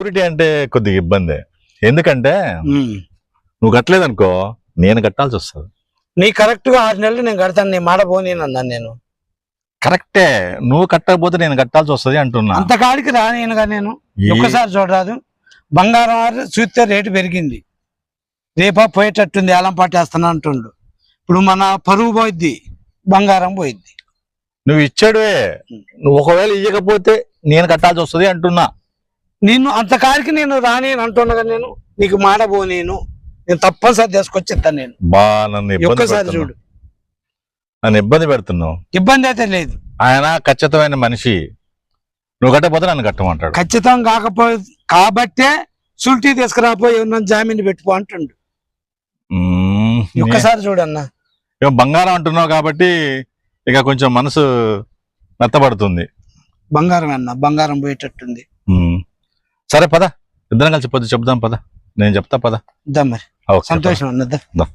Surety అంటే కొద్దిగా ఇబ్బంది. ఎందుకంటే. నువ్వు కట్టలేదనుకో నేను కట్టాల్సి వస్తుంది. నీ కరెక్ట్గా ఆరు నెలలు నేను కడతాను నీ మాట పోనీ అన్నాను నేను. కరెక్టే. నువ్వు కట్టకపోతే నేను కట్టాల్సి వస్తుంది అంటున్నా. అంత కాడికి రానియనుగా నేను. ఒక్కసారి చూడరాదు. బంగారం చూస్తే రేటు పెరిగింది. రేపా పోయేటట్టుంది ఏలం పట్టేస్తాను అంటుండు. ఇప్పుడు మన పరువు పోయిద్ది బంగారం పోయిద్ది. నువ్వు ఇచ్చాడువే. నువ్వు ఒకవేళ ఇవ్వకపోతే నేను కట్టాల్సి వస్తుంది అంటున్నా. నిన్ను అంత కాడికి నేను రాని అంటున్నాగా నేను నీకు పో నేను. నేను తప్పనిసరి తీసుకొచ్చేస్తాను నేను. నన్ను ఒక్కసారి. చూడు. నన్ను ఇబ్బంది పెడుతున్నావు. ఇబ్బంది అయితే లేదు. ఆయన ఖచ్చితమైన మనిషి. నువ్వు కట్టకపోతే నన్ను కట్టమంటాడు. ఖచ్చితం కాకపోతే కాబట్టే సుల్టీ తీసుకురాపోయి ఉన్న జామీన్ పెట్టుకో అంటుండు. ఒక్కసారి చూడన్నా. ఏం బంగారం అంటున్నావు కాబట్టి ఇక కొంచెం మనసు మెత్తబడుతుంది. బంగారం అన్న బంగారం పోయేటట్టుంది. సరే పద. ఇద్దరం కలిసి పొద్దు చెప్దాం పద. నేను చెప్తా పద. మరి. సంతోషం అన్నద్దా దా.